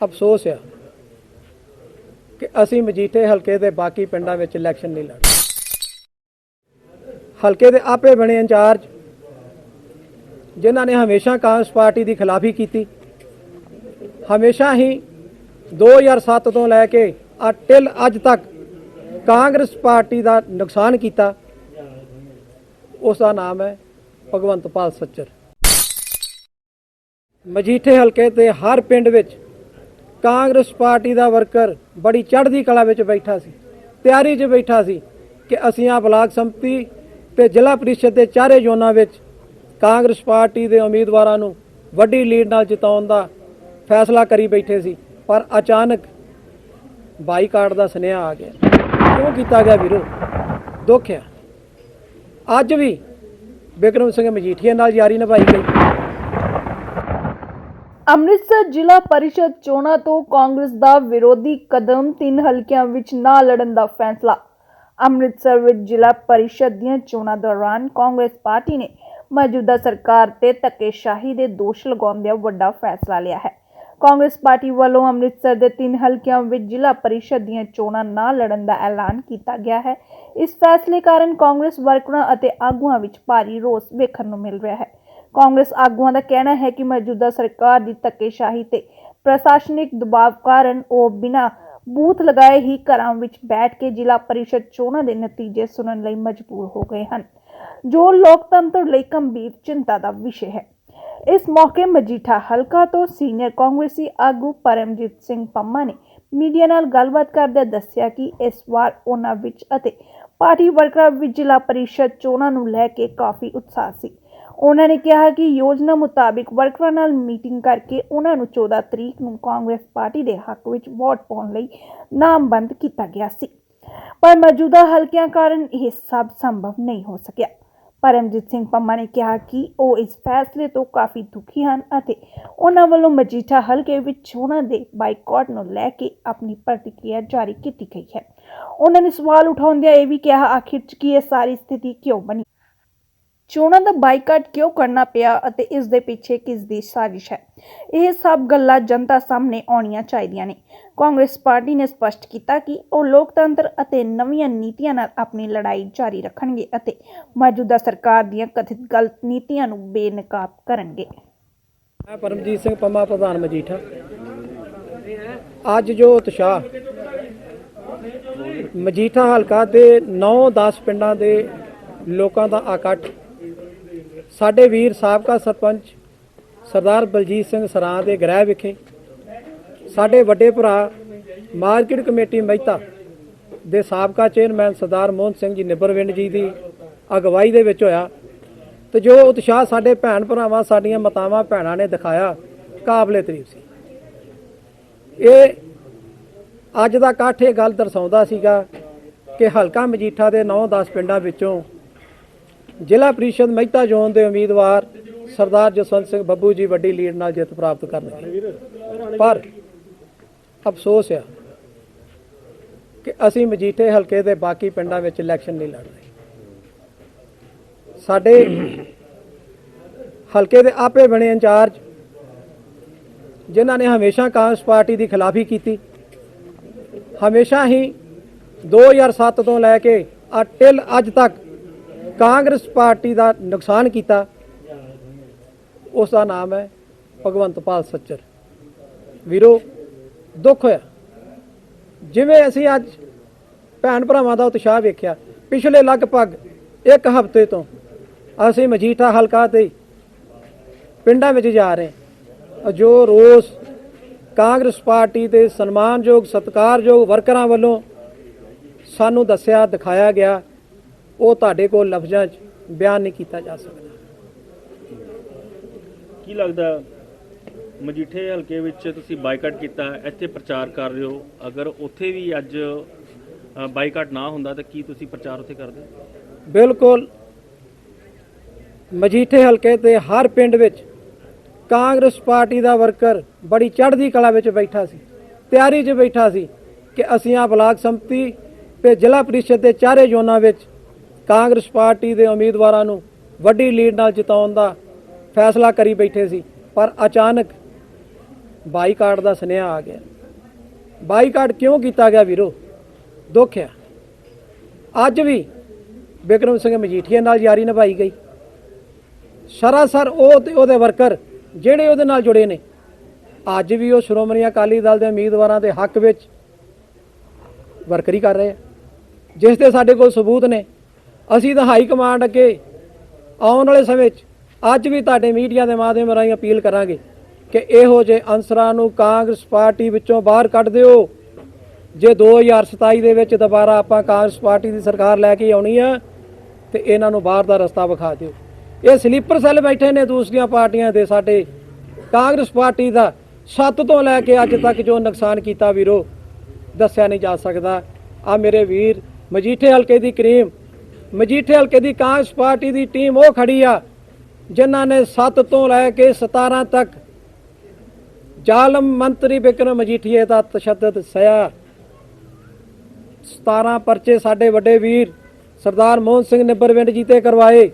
ਅਫਸੋਸ ਆ ਕਿ ਅਸੀਂ ਮਜੀਠੇ ਹਲਕੇ ਦੇ ਬਾਕੀ ਪਿੰਡਾਂ ਵਿੱਚ ਇਲੈਕਸ਼ਨ ਨਹੀਂ ਲੜ ਹਲਕੇ ਦੇ ਆਪੇ ਬਣੇ ਇੰਚਾਰਜ, ਜਿਨ੍ਹਾਂ ਨੇ ਹਮੇਸ਼ਾ ਕਾਂਗਰਸ ਪਾਰਟੀ ਦੀ ਖਿਲਾਫੀ ਕੀਤੀ। ਹਮੇਸ਼ਾ ਹੀ 2007 ਤੋਂ ਲੈ ਕੇ ਅਟਿਲ ਅੱਜ ਤੱਕ ਕਾਂਗਰਸ ਪਾਰਟੀ ਦਾ ਨੁਕਸਾਨ ਕੀਤਾ। ਉਸ ਦਾ ਨਾਮ ਹੈ ਭਗਵੰਤਪਾਲ ਸੱਚਰ। ਮਜੀਠੇ ਹਲਕੇ ਤੇ ਹਰ ਪਿੰਡ ਵਿੱਚ ਕਾਂਗਰਸ ਪਾਰਟੀ ਦਾ ਵਰਕਰ ਬੜੀ ਚੜ੍ਹਦੀ ਕਲਾ ਵਿੱਚ ਬੈਠਾ ਸੀ, ਤਿਆਰੀ 'ਚ ਬੈਠਾ ਸੀ ਕਿ ਅਸੀਂ ਆ ਬਲਾਕ ਸੰਮਤੀ ਤੇ ਜ਼ਿਲ੍ਹਾ ਪ੍ਰੀਸ਼ਦ ਦੇ ਚਾਰੇ ਜ਼ੋਨਾਂ ਵਿੱਚ ਕਾਂਗਰਸ ਪਾਰਟੀ ਦੇ ਉਮੀਦਵਾਰਾਂ ਨੂੰ ਵੱਡੀ ਲੀਡ ਨਾਲ ਜਿਤਾਉਣ ਦਾ ਫੈਸਲਾ ਕਰੀ ਬੈਠੇ ਸੀ, ਪਰ ਅਚਾਨਕ ਬਾਈਕਾਟ ਦਾ ਸੁਨੇਹਾ ਆ ਗਿਆ। ਕਿਉਂ ਕੀਤਾ ਗਿਆ ਵੀਰੋ? ਦੁੱਖ ਆ। ਅੱਜ ਵੀ ਬਿਕਰਮ ਸਿੰਘ ਮਜੀਠੀਆ ਨਾਲ ਯਾਰੀ ਨਿਭਾਈ ਗਈ। ਅੰਮ੍ਰਿਤਸਰ ਜ਼ਿਲ੍ਹਾ ਪਰਿਸ਼ਦ ਚੋਣਾਂ ਤੋਂ ਕਾਂਗਰਸ ਦਾ ਵਿਰੋਧੀ ਕਦਮ ਤਿੰਨ ਹਲਕਿਆਂ ਵਿੱਚ ਨਾ ਲੜਨ ਦਾ ਫੈਸਲਾ। ਅੰਮ੍ਰਿਤਸਰ ਵਿੱਚ ਜ਼ਿਲ੍ਹਾ ਪਰਿਸ਼ਦ ਦੀਆਂ ਚੋਣਾਂ ਦੌਰਾਨ ਕਾਂਗਰਸ ਪਾਰਟੀ ਨੇ ਮੌਜੂਦਾ ਸਰਕਾਰ ਤੇ ਧੱਕੇਸ਼ਾਹੀ ਦੇ ਦੋਸ਼ ਲਗਾਉਂਦਿਆਂ ਵੱਡਾ ਫੈਸਲਾ ਲਿਆ ਹੈ। ਕਾਂਗਰਸ ਪਾਰਟੀ ਵੱਲੋਂ ਅੰਮ੍ਰਿਤਸਰ ਦੇ ਤਿੰਨ ਹਲਕਿਆਂ ਵਿੱਚ ਜ਼ਿਲ੍ਹਾ ਪਰਿਸ਼ਦ ਦੀਆਂ ਚੋਣਾਂ ਨਾ ਲੜਨ ਦਾ ਐਲਾਨ ਕੀਤਾ ਗਿਆ ਹੈ। ਇਸ ਫੈਸਲੇ ਕਾਰਨ ਕਾਂਗਰਸ ਵਰਕਰਾਂ ਅਤੇ ਆਗੂਆਂ ਵਿੱਚ ਭਾਰੀ ਰੋਸ ਵੇਖਣ ਨੂੰ ਮਿਲ ਰਿਹਾ ਹੈ। ਕਾਂਗਰਸ ਆਗੂਆਂ ਦਾ ਕਹਿਣਾ ਹੈ ਕਿ ਮੌਜੂਦਾ ਸਰਕਾਰ ਦੀ ਧੱਕੇਸ਼ਾਹੀ ਤੇ ਪ੍ਰਸ਼ਾਸਨਿਕ ਦਬਾਅ ਕਾਰਨ ਉਹ ਬਿਨਾਂ ਬੂਥ ਲਗਾਏ ਹੀ ਘਰਾਂ ਵਿੱਚ ਬੈਠ ਕੇ ਜ਼ਿਲ੍ਹਾ ਪਰਿਸ਼ਦ ਚੋਣਾਂ ਦੇ ਨਤੀਜੇ ਸੁਣਨ ਲਈ ਮਜਬੂਰ ਹੋ ਗਏ ਹਨ, ਜੋ ਲੋਕਤੰਤਰ ਲਈ ਗੰਭੀਰ ਚਿੰਤਾ ਦਾ ਵਿਸ਼ੇ ਹੈ। ਇਸ ਮੌਕੇ ਮਜੀਠਾ ਹਲਕਾ ਤੋਂ ਸੀਨੀਅਰ ਕਾਂਗਰਸੀ ਆਗੂ ਪਰਮਜੀਤ ਸਿੰਘ ਪੰਮਾ ਨੇ ਮੀਡੀਆ ਨਾਲ ਗੱਲਬਾਤ ਕਰਦਿਆਂ ਦੱਸਿਆ ਕਿ ਇਸ ਵਾਰ ਉਹਨਾਂ ਵਿੱਚ ਅਤੇ ਪਾਰਟੀ ਵਰਕਰਾਂ ਵਿੱਚ ਜ਼ਿਲ੍ਹਾ ਪਰਿਸ਼ਦ ਚੋਣਾਂ ਨੂੰ ਲੈ ਕੇ ਕਾਫੀ ਉਤਸ਼ਾਹ ਸੀ। ਉਹਨਾਂ ਨੇ ਕਿਹਾ ਕਿ ਯੋਜਨਾ ਮੁਤਾਬਿਕ ਵਰਕਰਾਂ ਨਾਲ ਮੀਟਿੰਗ ਕਰਕੇ ਉਹਨਾਂ ਨੂੰ 14 ਤਰੀਕ ਨੂੰ ਕਾਂਗਰਸ ਪਾਰਟੀ ਦੇ ਹੱਕ ਵਿੱਚ ਵੋਟ ਪਾਉਣ ਲਈ ਨਾਮਬੰਦ ਕੀਤਾ ਗਿਆ ਸੀ। ਪਰ ਮੌਜੂਦਾ ਹਲਕਿਆਂ ਕਾਰਨ ਇਹ ਸਭ ਸੰਭਵ ਨਹੀਂ ਹੋ ਸਕਿਆ। ਪਰਮਜੀਤ ਸਿੰਘ ਪੰਮਾ ਨੇ ਕਿਹਾ ਕਿ ਉਹ ਇਸ ਫੈਸਲੇ ਤੋਂ ਕਾਫੀ ਦੁਖੀ ਹਨ ਅਤੇ ਉਹਨਾਂ ਵੱਲੋਂ ਮਜੀਠਾ ਹਲਕੇ ਵਿੱਚ ਚੋਣਾਂ ਦੇ ਬਾਈਕਾਟ ਨੂੰ ਲੈ ਕੇ ਆਪਣੀ ਪ੍ਰਤੀਕਿਰਿਆ ਜਾਰੀ ਕੀਤੀ ਗਈ ਹੈ। ਉਹਨਾਂ ਨੇ ਸਵਾਲ ਉਠਾਉਂਦਿਆਂ ਇਹ ਵੀ ਕਿਹਾ, ਆਖਿਰ 'ਚ ਕੀ ਇਹ ਸਾਰੀ ਸਥਿਤੀ ਕਿਉਂ ਬਣੀ? ਚੋਣਾਂ ਦਾ ਬਾਈਕਾਟ ਕਿਉਂ ਕਰਨਾ ਪਿਆ ਅਤੇ ਇਸ ਦੇ ਪਿੱਛੇ ਕਿਸ ਦੀ ਸਾਜ਼ਿਸ਼ ਹੈ? ਇਹ ਸਭ ਗੱਲਾਂ ਜਨਤਾ ਸਾਹਮਣੇ ਆਉਣੀਆਂ ਚਾਹੀਦੀਆਂ ਨੇ। ਕਾਂਗਰਸ ਪਾਰਟੀ ਨੇ ਸਪਸ਼ਟ ਕੀਤਾ ਕਿ ਉਹ ਲੋਕਤੰਤਰ ਅਤੇ ਨਵੀਆਂ ਨੀਤੀਆਂ ਨਾਲ ਆਪਣੀ ਲੜਾਈ ਜਾਰੀ ਰੱਖਣਗੇ ਅਤੇ ਮੌਜੂਦਾ ਸਰਕਾਰ ਦੀਆਂ ਕਥਿਤ ਗਲਤ ਨੀਤੀਆਂ ਨੂੰ ਬੇਨਕਾਬ ਕਰਨਗੇ। ਮੈਂ ਪਰਮਜੀਤ ਸਿੰਘ ਪੰਮਾ, ਪ੍ਰਧਾਨ ਮਜੀਠਾ। ਅੱਜ ਜੋ ਉਤਸ਼ਾਹ ਮਜੀਠਾ ਹਲਕਾ ਦੇ 9-10 ਪਿੰਡਾਂ ਦੇ ਲੋਕਾਂ ਦਾ ਇਕੱਠ ਸਾਡੇ ਵੀਰ ਸਾਬਕਾ ਸਰਪੰਚ ਸਰਦਾਰ ਬਲਜੀਤ ਸਿੰਘ ਸਰਾਂ ਦੇ ਗ੍ਰਹਿ ਵਿਖੇ ਸਾਡੇ ਵੱਡੇ ਭਰਾ ਮਾਰਕੀਟ ਕਮੇਟੀ ਮਹਿਤਾ ਦੇ ਸਾਬਕਾ ਚੇਅਰਮੈਨ ਸਰਦਾਰ ਮੋਹਨ ਸਿੰਘ ਜੀ ਨਿਬਰਵਿੰਡ ਜੀ ਦੀ ਅਗਵਾਈ ਦੇ ਵਿੱਚ ਹੋਇਆ ਤੇ ਜੋ ਉਤਸ਼ਾਹ ਸਾਡੇ ਭੈਣ ਭਰਾਵਾਂ, ਸਾਡੀਆਂ ਮਾਤਾਵਾਂ, ਭੈਣਾਂ ਨੇ ਦਿਖਾਇਆ, ਕਾਬਲੇ ਤਾਰੀਫ ਸੀ। ਇਹ ਅੱਜ ਦਾ ਇਕੱਠ ਇਹ ਗੱਲ ਦਰਸਾਉਂਦਾ ਸੀਗਾ ਕਿ ਹਲਕਾ ਮਜੀਠਾ ਦੇ 9-10 ਪਿੰਡਾਂ ਵਿੱਚੋਂ ਜ਼ਿਲ੍ਹਾ ਪ੍ਰੀਸ਼ਦ ਮਹਿਤਾ ਜ਼ੋਨ ਦੇ ਉਮੀਦਵਾਰ ਸਰਦਾਰ ਜਸਵੰਤ ਸਿੰਘ ਬੱਬੂ ਜੀ ਵੱਡੀ ਲੀਡ ਨਾਲ ਜਿੱਤ ਪ੍ਰਾਪਤ ਕਰਨਗੇ। ਪਰ ਅਫਸੋਸ ਆ ਕਿ ਅਸੀਂ ਮਜੀਠੇ ਹਲਕੇ ਦੇ ਬਾਕੀ ਪਿੰਡਾਂ ਵਿੱਚ ਇਲੈਕਸ਼ਨ ਨਹੀਂ ਲੜ ਰਹੇ ਸਾਡੇ ਹਲਕੇ ਦੇ ਆਪੇ ਬਣੇ ਇੰਚਾਰਜ, ਜਿਨ੍ਹਾਂ ਨੇ ਹਮੇਸ਼ਾ ਕਾਂਗਰਸ ਪਾਰਟੀ ਦੀ ਖਿਲਾਫੀ ਕੀਤੀ, ਹਮੇਸ਼ਾ ਹੀ 2007 ਤੋਂ ਲੈ ਕੇ ਅਟਿਲ ਅੱਜ ਤੱਕ ਕਾਂਗਰਸ ਪਾਰਟੀ ਦਾ ਨੁਕਸਾਨ ਕੀਤਾ। ਉਸ ਦਾ ਨਾਮ ਹੈ ਭਗਵੰਤ ਪਾਲ ਸੱਚਰ। ਵੀਰੋ, ਦੁੱਖ ਹੋਇਆ। ਜਿਵੇਂ ਅਸੀਂ ਅੱਜ ਭੈਣ ਭਰਾਵਾਂ ਦਾ ਉਤਸ਼ਾਹ ਵੇਖਿਆ, ਪਿਛਲੇ ਲਗਭਗ ਇੱਕ ਹਫ਼ਤੇ ਤੋਂ ਅਸੀਂ ਮਜੀਠਾ ਹਲਕਾ ਤੇ ਪਿੰਡਾਂ ਵਿੱਚ ਜਾ ਰਹੇ ਜੋ ਰੋਸ ਕਾਂਗਰਸ ਪਾਰਟੀ ਦੇ ਸਨਮਾਨਯੋਗ, ਸਤਿਕਾਰਯੋਗ ਵਰਕਰਾਂ ਵੱਲੋਂ ਸਾਨੂੰ ਦੱਸਿਆ, ਦਿਖਾਇਆ ਗਿਆ ਉਹ ਤੁਹਾਡੇ ਕੋਲ ਲਫ਼ਜ਼ਾਂ 'ਚ ਬਿਆਨ ਨਹੀਂ ਕੀਤਾ ਜਾ ਸਕਦਾ। ਕੀ ਲੱਗਦਾ ਮਜੀਠੇ ਹਲਕੇ ਵਿੱਚ ਤੁਸੀਂ ਬਾਈਕਾਟ ਕੀਤਾ ਇੱਥੇ ਪ੍ਰਚਾਰ ਕਰ ਰਹੇ ਹੋ? ਅਗਰ ਉੱਥੇ ਵੀ ਅੱਜ ਬਾਈਕਾਟ ਨਾ ਹੁੰਦਾ ਤਾਂ ਕੀ ਤੁਸੀਂ ਪ੍ਰਚਾਰ ਉੱਥੇ ਕਰਦੇ? ਬਿਲਕੁਲ। ਮਜੀਠੇ ਹਲਕੇ ਤੇ ਹਰ ਪਿੰਡ ਵਿੱਚ ਕਾਂਗਰਸ ਪਾਰਟੀ ਦਾ ਵਰਕਰ ਬੜੀ ਚੜ੍ਹਦੀ ਕਲਾ ਵਿੱਚ ਬੈਠਾ ਸੀ। ਤਿਆਰੀ 'ਚ ਬੈਠਾ ਸੀ ਕਿ ਅਸੀਂ ਆ ਬਲਾਕ ਸੰਮਤੀ ਤੇ ਜ਼ਿਲ੍ਹਾ ਪ੍ਰੀਸ਼ਦ ਦੇ ਚਾਰੇ ਜ਼ੋਨਾਂ ਵਿੱਚ ਕਾਂਗਰਸ ਪਾਰਟੀ ਦੇ ਉਮੀਦਵਾਰਾਂ ਨੂੰ ਵੱਡੀ ਲੀਡ ਨਾਲ ਜਿਤਾਉਣ ਦਾ ਫੈਸਲਾ ਕਰੀ ਬੈਠੇ ਸੀ, ਪਰ ਅਚਾਨਕ ਬਾਈਕਾਟ ਦਾ ਸੁਨੇਹਾ ਆ ਗਿਆ। ਬਾਈਕਾਟ ਕਿਉਂ ਕੀਤਾ ਗਿਆ ਵੀਰੋ? ਦੁੱਖ ਆ। ਅੱਜ ਵੀ ਬਿਕਰਮ ਸਿੰਘ ਮਜੀਠੀਆ ਨਾਲ ਯਾਰੀ ਨਿਭਾਈ ਗਈ। ਸਰਾਸਰ ਉਹ ਤੇ ਉਹਦੇ ਵਰਕਰ ਜਿਹੜੇ ਉਹਦੇ ਨਾਲ ਜੁੜੇ ਨੇ। ਅੱਜ ਵੀ ਉਹ ਸ਼੍ਰੋਮਣੀ ਅਕਾਲੀ ਦਲ ਦੇ ਉਮੀਦਵਾਰਾਂ ਦੇ ਹੱਕ ਵਿੱਚ ਵਰਕਰੀ ਕਰ ਰਹੇ ਆ। ਜਿਸ 'ਤੇ ਸਾਡੇ ਕੋਲ ਸਬੂਤ ਨੇ ਅਸੀਂ ਤਾਂ ਹਾਈ ਕਮਾਂਡ ਅੱਗੇ ਆਉਣ ਵਾਲੇ ਸਮੇਂ 'ਚ ਅੱਜ ਵੀ ਤੁਹਾਡੇ ਮੀਡੀਆ ਦੇ ਮਾਧਿਅਮ ਰਾਹੀਂ ਅਪੀਲ ਕਰਾਂਗੇ ਕਿ ਇਹੋ ਜਿਹੇ ਅਨਸਰਾਂ ਨੂੰ ਕਾਂਗਰਸ ਪਾਰਟੀ ਵਿੱਚੋਂ ਬਾਹਰ ਕੱਢ ਦਿਓ। ਜੇ 2027 ਦੇ ਵਿੱਚ ਦੁਬਾਰਾ ਆਪਾਂ ਕਾਂਗਰਸ ਪਾਰਟੀ ਦੀ ਸਰਕਾਰ ਲੈ ਕੇ ਆਉਣੀ ਆ, ਤੇ ਇਹਨਾਂ ਨੂੰ ਬਾਹਰ ਦਾ ਰਸਤਾ ਵਿਖਾ ਦਿਓ। ਇਹ ਸਲੀਪਰ ਸੈੱਲ ਬੈਠੇ ਨੇ ਦੂਸਰੀਆਂ ਪਾਰਟੀਆਂ ਦੇ ਸਾਡੇ ਕਾਂਗਰਸ ਪਾਰਟੀ ਦਾ। ਸੱਤ ਤੋਂ ਲੈ ਕੇ ਅੱਜ ਤੱਕ ਜੋ ਨੁਕਸਾਨ ਕੀਤਾ ਵੀਰੋ, ਦੱਸਿਆ ਨਹੀਂ ਜਾ ਸਕਦਾ। ਆ ਮੇਰੇ ਵੀਰ ਮਜੀਠੇ ਹਲਕੇ ਦੀ ਕਰੀਮ ਮਜੀਠੇ ਹਲਕੇ ਦੀ ਕਾਂਗਰਸ ਪਾਰਟੀ ਦੀ ਟੀਮ ਉਹ ਖੜੀ ਆ, ਜਿਨ੍ਹਾਂ ਨੇ 7 ਤੋਂ ਲੈ ਕੇ 17 ਤੱਕ ਜ਼ਾਲਮ ਮੰਤਰੀ ਬਿਕਰਮ ਮਜੀਠੀਏ ਦਾ ਤਸ਼ੱਦਦ ਸਹਿਆ। 17 ਪਰਚੇ ਸਾਡੇ ਵੱਡੇ ਵੀਰ ਸਰਦਾਰ ਮੋਹਨ ਸਿੰਘ ਨਿੱਬਰਵਿੰਡ ਜੀ ਤੇ ਕਰਵਾਏ।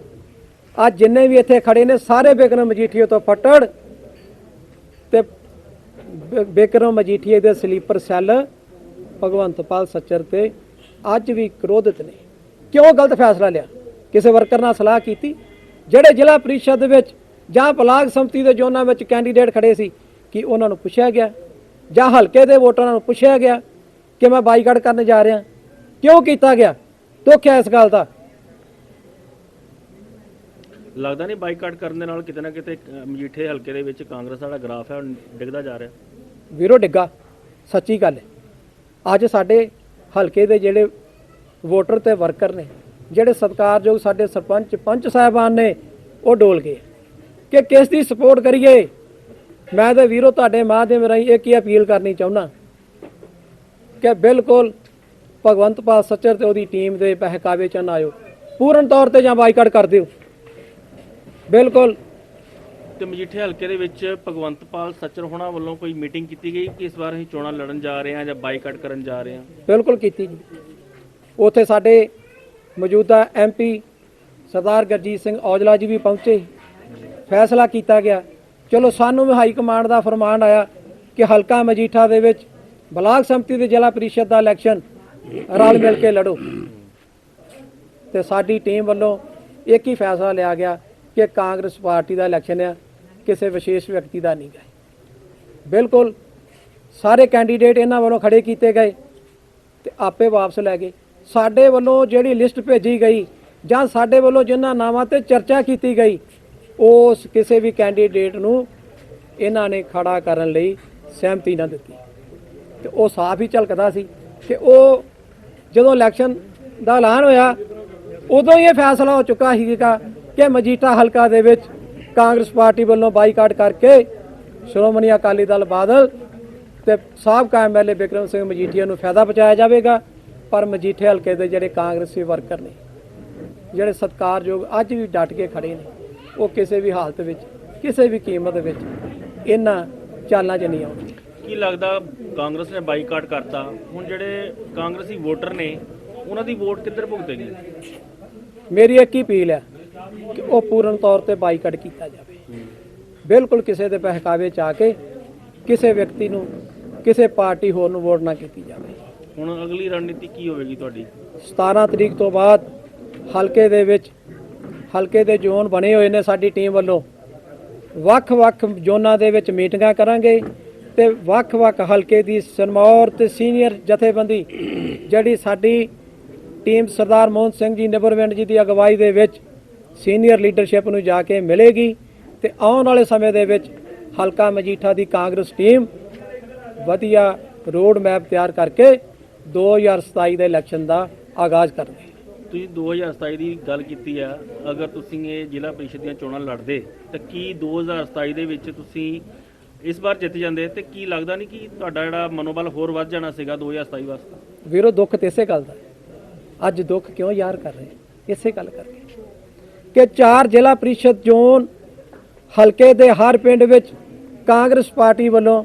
ਅੱਜ ਜਿੰਨੇ ਵੀ ਇੱਥੇ ਖੜੇ ਨੇ, ਸਾਰੇ ਬਿਕਰਮ ਮਜੀਠੀਏ ਤੋਂ ਫੱਟੜ ਤੇ ਬਿਕਰਮ ਮਜੀਠੀਏ ਦੇ ਸਲੀਪਰ ਸੈੱਲ ਭਗਵੰਤਪਾਲ ਸੱਚਰ ਤੇ ਅੱਜ ਵੀ ਕ੍ਰੋਧਿਤ ਨੇ। ਕਿਉਂ ਗਲਤ ਫੈਸਲਾ ਲਿਆ? ਕਿਸੇ ਵਰਕਰ ਨਾਲ ਸਲਾਹ ਕੀਤੀ? ਜਿਹੜੇ ਜ਼ਿਲ੍ਹਾ ਪ੍ਰੀਸ਼ਦ ਵਿੱਚ ਜਾਂ ਬਲਾਕ ਸੰਮਤੀ ਦੇ ਜੋਨਾਂ ਵਿੱਚ ਕੈਂਡੀਡੇਟ ਖੜੇ ਸੀ ਕਿ ਉਹਨਾਂ ਨੂੰ ਪੁੱਛਿਆ ਗਿਆ? ਜਾਂ ਹਲਕੇ ਦੇ ਵੋਟਰਾਂ ਨੂੰ ਪੁੱਛਿਆ ਗਿਆ ਕਿ ਮੈਂ ਬਾਈਕਾਟ ਕਰਨ ਜਾ ਰਿਹਾ? ਕਿਉਂ ਕੀਤਾ ਗਿਆ? ਦੁੱਖ ਹੈ ਇਸ ਗੱਲ ਦਾ। ਲੱਗਦਾ ਨਹੀਂ ਬਾਈਕਾਟ ਕਰਨ ਦੇ ਨਾਲ ਕਿਤੇ ਨਾ ਕਿਤੇ ਮਜੀਠੇ ਹਲਕੇ ਦੇ ਵਿੱਚ ਕਾਂਗਰਸ ਦਾ ਗ੍ਰਾਫ ਹੈ ਉਹ ਡਿੱਗਦਾ ਜਾ ਰਿਹਾ। ਵੀਰੋ ਡਿੱਗਾ। ਸੱਚੀ ਗੱਲ ਹੈ। ਅੱਜ ਸਾਡੇ ਹਲਕੇ ਦੇ ਜਿਹੜੇ ਵੋਟਰ ਤੇ ਵਰਕਰ ਨੇ ਜਿਹੜੇ ਸਤਿਕਾਰਯੋਗ ਸਾਡੇ ਸਰਪੰਚ ਪੰਚ ਸਾਹਿਬਾਨ ਨੇ ਉਹ ਡੋਲ ਗਏ। ਕਿ ਕਿਸ ਦੀ ਸਪੋਰਟ ਕਰੀਏ? ਮੈਂ ਤੇ ਵੀਰੋ ਤੁਹਾਡੇ ਮਾਧਿਅਮ ਰਾਹੀਂ ਇੱਕ ਹੀ ਅਪੀਲ ਕਰਨੀ ਚਾਹੁੰਦਾ। ਕਿ ਬਿਲਕੁਲ ਭਗਵੰਤ ਪਾਲ ਸੱਚਰ ਤੇ ਉਹਦੀ ਟੀਮ ਦੇ ਬਹਿਕਾਵੇ ਚ ਨਾ ਆਇਓ। ਪੂਰਨ ਤੌਰ ਤੇ ਜਾਂ ਬਾਈਕਾਟ ਕਰ ਦਿਓ। ਬਿਲਕੁਲ। ਤੇ ਮਜੀਠੇ ਹਲਕੇ ਦੇ ਵਿੱਚ ਭਗਵੰਤ ਪਾਲ ਸੱਚਰ ਹੋਣਾ ਵੱਲੋਂ ਕੋਈ ਮੀਟਿੰਗ ਕੀਤੀ ਗਈ? ਕਿ ਇਸ ਵਾਰ ਅਸੀਂ ਚੋਣਾਂ ਲੜਨ ਜਾ ਰਹੇ ਹਾਂ ਜਾਂ ਬਾਈਕਾਟ ਕਰਨ ਜਾ ਰਹੇ ਹਾਂ? ਬਿਲਕੁਲ ਕੀਤੀ ਜੀ ਉੱਥੇ ਸਾਡੇ ਮੌਜੂਦਾ ਐਮਪੀ ਸਰਦਾਰ ਗਰਜੀਤ ਸਿੰਘ ਔਜਲਾ ਜੀ ਵੀ ਪਹੁੰਚੇ। ਫੈਸਲਾ ਕੀਤਾ ਗਿਆ। ਚਲੋ ਸਾਨੂੰ ਵੀ ਹਾਈ ਕਮਾਂਡ ਦਾ ਫਰਮਾਨ ਆਇਆ ਕਿ ਹਲਕਾ ਮਜੀਠਾ ਦੇ ਵਿੱਚ ਬਲਾਕ ਸੰਮਤੀ ਦੇ ਜ਼ਿਲ੍ਹਾ ਪ੍ਰੀਸ਼ਦ ਦਾ ਇਲੈਕਸ਼ਨ ਰਲ ਮਿਲ ਕੇ ਲੜੋ। ਤੇ ਸਾਡੀ ਟੀਮ ਵੱਲੋਂ ਇੱਕ ਹੀ ਫੈਸਲਾ ਲਿਆ ਗਿਆ ਕਿ ਕਾਂਗਰਸ ਪਾਰਟੀ ਦਾ ਇਲੈਕਸ਼ਨ ਆ, ਕਿਸੇ ਵਿਸ਼ੇਸ਼ ਵਿਅਕਤੀ ਦਾ ਨਹੀਂ ਹੈ ਬਿਲਕੁਲ ਸਾਰੇ ਕੈਂਡੀਡੇਟ ਇਹਨਾਂ ਵੱਲੋਂ ਖੜੇ ਕੀਤੇ ਗਏ ਤੇ ਆਪੇ ਵਾਪਸ ਲੈ ਗਏ। ਸਾਡੇ ਵੱਲੋਂ ਜਿਹੜੀ ਲਿਸਟ ਭੇਜੀ ਗਈ ਜਾਂ ਸਾਡੇ ਵੱਲੋਂ ਜਿਨ੍ਹਾਂ ਨਾਵਾਂ ਤੇ ਚਰਚਾ ਕੀਤੀ ਗਈ, ਉਸ ਕਿਸੇ ਵੀ ਕੈਂਡੀਡੇਟ ਨੂੰ ਇਹਨਾਂ ਨੇ ਖੜਾ ਕਰਨ ਲਈ ਸਹਿਮਤੀ ਨਾ ਦਿੱਤੀ। ਤੇ ਉਹ ਸਾਫ਼ ਹੀ ਝਲਕਦਾ ਸੀ ਕਿ ਉਹ ਜਦੋਂ ਇਲੈਕਸ਼ਨ ਦਾ ਐਲਾਨ ਹੋਇਆ, ਉਦੋਂ ਹੀ ਇਹ ਫੈਸਲਾ ਹੋ ਚੁੱਕਾ ਸੀਗਾ ਕਿ ਮਜੀਠਾ ਹਲਕਾ ਦੇ ਵਿੱਚ ਕਾਂਗਰਸ ਪਾਰਟੀ ਵੱਲੋਂ ਬਾਈਕਾਟ ਕਰਕੇ ਸ਼੍ਰੋਮਣੀ ਅਕਾਲੀ ਦਲ ਬਾਦਲ ਤੇ ਸਾਬਕਾ ਐਮਐਲਏ ਬਿਕਰਮ ਸਿੰਘ ਮਜੀਠੀਆ ਨੂੰ ਫਾਇਦਾ ਪਹੁੰਚਾਇਆ ਜਾਵੇਗਾ। ਪਰ ਮਜੀਠੇ ਹਲਕੇ ਦੇ ਜਿਹੜੇ ਕਾਂਗਰਸੀ ਵਰਕਰ ਨੇ ਜਿਹੜੇ ਸਤਿਕਾਰਯੋਗ ਅੱਜ ਵੀ ਡਟ ਕੇ ਖੜੇ ਨੇ ਉਹ ਕਿਸੇ ਵੀ ਹਾਲਤ ਵਿੱਚ ਕਿਸੇ ਵੀ ਕੀਮਤ ਵਿੱਚ ਇਹਨਾਂ ਚਾਲਾਂ 'ਚ ਨਹੀਂ ਆਉਣਗੇ ਕੀ ਲੱਗਦਾ ਕਾਂਗਰਸ ਨੇ ਬਾਈਕਾਟ ਕਰਤਾ? ਹੁਣ ਜਿਹੜੇ ਕਾਂਗਰਸੀ ਵੋਟਰ ਨੇ ਉਹਨਾਂ ਦੀ ਵੋਟ ਕਿੱਧਰ ਭੁਗਤੇਗੀ ਮੇਰੀ ਇੱਕ ਹੀ ਅਪੀਲ ਹੈ ਕਿ ਉਹ ਪੂਰਨ ਤੌਰ ਤੇ ਬਾਈਕਾਟ ਕੀਤਾ ਜਾਵੇ। ਬਿਲਕੁਲ ਕਿਸੇ ਦੇ ਪਹਿਕਾਵੇ ਚ ਆ ਕੇ ਕਿਸੇ ਵਿਅਕਤੀ ਨੂੰ ਕਿਸੇ ਪਾਰਟੀ ਹੋਰ ਨੂੰ ਵੋਟ ਨਾ ਕੀਤੀ ਜਾਵੇ। ਹੁਣ ਅਗਲੀ ਰਣਨੀਤੀ ਕੀ ਹੋਵੇਗੀ ਤੁਹਾਡੀ? 17 ਤਰੀਕ ਤੋਂ ਬਾਅਦ ਹਲਕੇ ਦੇ ਵਿੱਚ, ਹਲਕੇ ਦੇ ਜ਼ੋਨ ਬਣੇ ਹੋਏ ਨੇ ਸਾਡੀ ਟੀਮ ਵੱਲੋਂ। ਵੱਖ-ਵੱਖ ਜ਼ੋਨਾਂ ਦੇ ਵਿੱਚ ਮੀਟਿੰਗਾਂ ਕਰਾਂਗੇ ਤੇ ਵੱਖ-ਵੱਖ ਹਲਕੇ ਦੀ ਸਨਮੌਰ ਤੇ ਸੀਨੀਅਰ ਜਥੇਬੰਦੀ, ਜਿਹੜੀ ਸਾਡੀ ਟੀਮ ਸਰਦਾਰ ਮੋਹਨ ਸਿੰਘ ਜੀ ਨਿਬਰਵਿੰਡ ਜੀ ਦੀ ਅਗਵਾਈ ਦੇ ਵਿੱਚ ਸੀਨੀਅਰ ਲੀਡਰਸ਼ਿਪ ਨੂੰ ਜਾ ਕੇ ਮਿਲੇਗੀ ਤੇ ਆਉਣ ਵਾਲੇ ਸਮੇਂ ਦੇ ਵਿੱਚ ਹਲਕਾ ਮਜੀਠਾ ਦੀ ਕਾਂਗਰਸ ਟੀਮ ਵਧੀਆ ਰੋਡ ਮੈਪ ਤਿਆਰ ਕਰਕੇ 2027 ਦੇ ਇਲੈਕਸ਼ਨ ਦਾ ਆਗਾਜ਼ ਕਰਦੀ ਤੁਸੀਂ 2027 ਦੀ ਗੱਲ ਕੀਤੀ ਆ ਅਗਰ ਤੁਸੀਂ ਇਹ ਜ਼ਿਲ੍ਹਾ ਪ੍ਰੀਸ਼ਦ ਦੀਆਂ ਚੋਣਾਂ ਲੜਦੇ ਤਾਂ ਕੀ 2027 ਦੇ ਵਿੱਚ ਤੁਸੀਂ ਇਸ ਵਾਰ ਜਿੱਤ ਜਾਂਦੇ? ਤੇ ਕੀ ਲੱਗਦਾ ਨਹੀਂ ਕਿ ਤੁਹਾਡਾ ਜਿਹੜਾ ਮਨੋਬਲ ਹੋਰ ਵੱਧ ਜਾਣਾ ਸੀਗਾ 2027 ਵਾਸਤੇ? ਵੀਰੋ ਦੁੱਖ ਤੇ ਇਸੇ ਗੱਲ ਦਾ। ਅੱਜ ਦੁੱਖ ਕਿਉਂ ਯਾਰ ਕਰ ਰਹੇ? ਇਸੇ ਗੱਲ ਕਰਕੇ। ਕਿ ਚਾਰ ਜ਼ਿਲ੍ਹਾ ਪ੍ਰੀਸ਼ਦ ਜ਼ੋਨ ਹਲਕੇ ਦੇ ਹਰ ਪਿੰਡ ਵਿੱਚ ਕਾਂਗਰਸ ਪਾਰਟੀ ਵੱਲੋਂ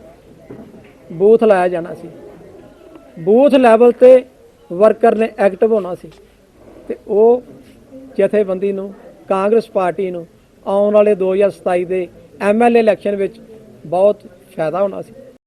ਬੂਥ ਲਾਇਆ ਜਾਣਾ ਸੀ। ਬੂਥ ਲੈਵਲ ਤੇ ਵਰਕਰ ਨੇ ਐਕਟਿਵ ਹੋਣਾ ਸੀ ਤੇ ਉਹ ਜਥੇਬੰਦੀ ਨੂੰ, ਕਾਂਗਰਸ ਪਾਰਟੀ ਨੂੰ ਆਉਣ ਵਾਲੇ 2027 ਦੇ ਐਮਐਲਏ ਇਲੈਕਸ਼ਨ ਵਿੱਚ ਬਹੁਤ ਫਾਇਦਾ ਹੋਣਾ ਸੀ।